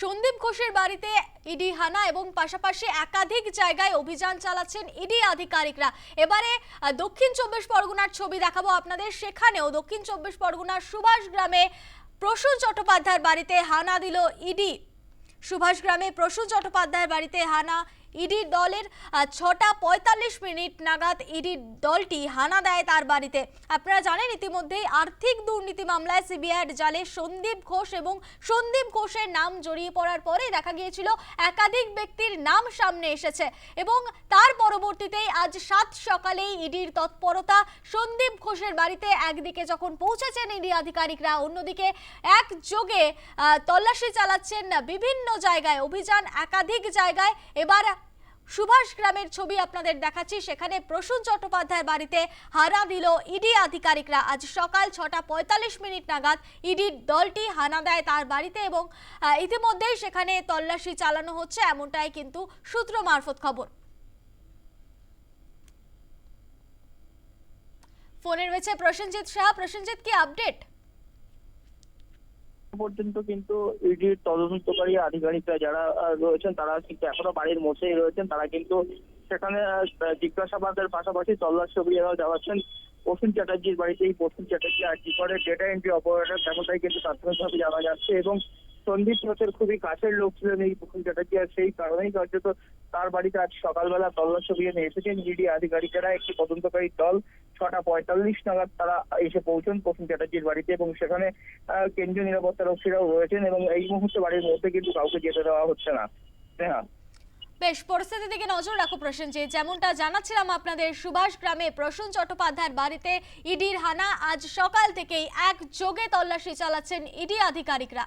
সন্দীপ ঘোষের বাড়িতে ইডি হানা এবং পাশাপাশি একাধিক জায়গায় অভিযান চালাচ্ছেন ইডি আধিকারিকরা। এবারে দক্ষিণ চব্বিশ পরগনার ছবি দেখাবো আপনাদের। সেখানেও দক্ষিণ চব্বিশ পরগনার সুভাষ গ্রামে প্রসূন চট্টোপাধ্যায়ের বাড়িতে হানা দিল ইডি। সুভাষ গ্রামে প্রসূন চট্টোপাধ্যায়ের বাড়িতে হানা ইডির দলের ছটা পঁয়তাল্লিশ মিনিট নাগাদ ইডির দলটি হানা দেয় তার বাড়িতে। আপনারা জানেন, ইতিমধ্যেই আর্থিক দুর্নীতি মামলায় সিবিআইয়ের জালে সন্দীপ ঘোষ এবং সন্দীপ ঘোষের নাম জড়িয়ে পড়ার পরে দেখা গিয়েছিল, একাধিক ব্যক্তির নাম সামনে এসেছে এবং তার পরবর্তীতেই আজ সাত সকালেই ইডির তৎপরতা সন্দীপ ঘোষের বাড়িতে একদিকে যখন পৌঁছেছেন ইডি আধিকারিকরা, অন্যদিকে একযোগে তল্লাশি চালাচ্ছেন বিভিন্ন জায়গায়। অভিযান একাধিক জায়গায় এবার সুভাষ গ্রামের ছবি আপনাদের দেখাচ্ছি। সেখানে প্রসূন চট্টোপাধ্যায়ের বাড়িতে হানা দিল ইডি আধিকারিকরা। আজ সকাল ছটা পঁয়তাল্লিশ মিনিট নাগাদ ইডির দলটি হানা দেয় তার বাড়িতে এবং ইতিমধ্যেই সেখানে তল্লাশি চালানো হচ্ছে, এমনটাই কিন্তু সূত্র মারফত খবর। ফোনে রয়েছে প্রসেনজিৎ শাহ প্রসেনজিৎ, কি আপডেট? পর্যন্ত কিন্তু ইডির তদন্তকারী আধিকারিকরা যারা রয়েছেন, তারা কিন্তু এখনও বাড়ির মধ্যেই রয়েছেন। তারা কিন্তু সেখানে জিজ্ঞাসাবাদের পাশাপাশি তল্লাশি অভিযানও চালাচ্ছেন প্রসূন চ্যাটার্জির বাড়িতে এই প্রসূন চ্যাটার্জি আর কি করে ডেটা এন্ট্রি অপারেটর তেমনটাই কিন্তু প্রাথমিকভাবে জানা যাচ্ছে। এবং সন্দীপ ঘোষের খুবই কাছের লোক ছিলেন এই প্রসূন চ্যাটার্জি, আর সেই কারণেই কার্যত তার বাড়িতে আজ সকালবেলা তল্লাশি অভিযানে এসেছেন। ইডি আধিকারিকেরা একটি তদন্তকারী দল ছটা পঁয়তাল্লিশ নাগাদ তারা এসে পৌঁছন প্রসূন চ্যাটার্জির বাড়িতে এবং সেখানে কেন্দ্রীয় নিরাপত্তা রক্ষীরাও রয়েছেন এবং এই মুহূর্তে বাড়ির মধ্যে কিন্তু কাউকে যেতে দেওয়া হচ্ছে না। হ্যাঁ বেশ, পরিস্থিতি দিকে নজর রাখো প্রসেনজিৎ যেমনটা জানাচ্ছিলাম আপনাদের, সুভাষ গ্রামে প্রসূন চট্টোপাধ্যায়ের বাড়িতে ইডির হানা আজ সকাল থেকেই এক যোগে তল্লাশি চালাচ্ছেন ইডি আধিকারিকরা।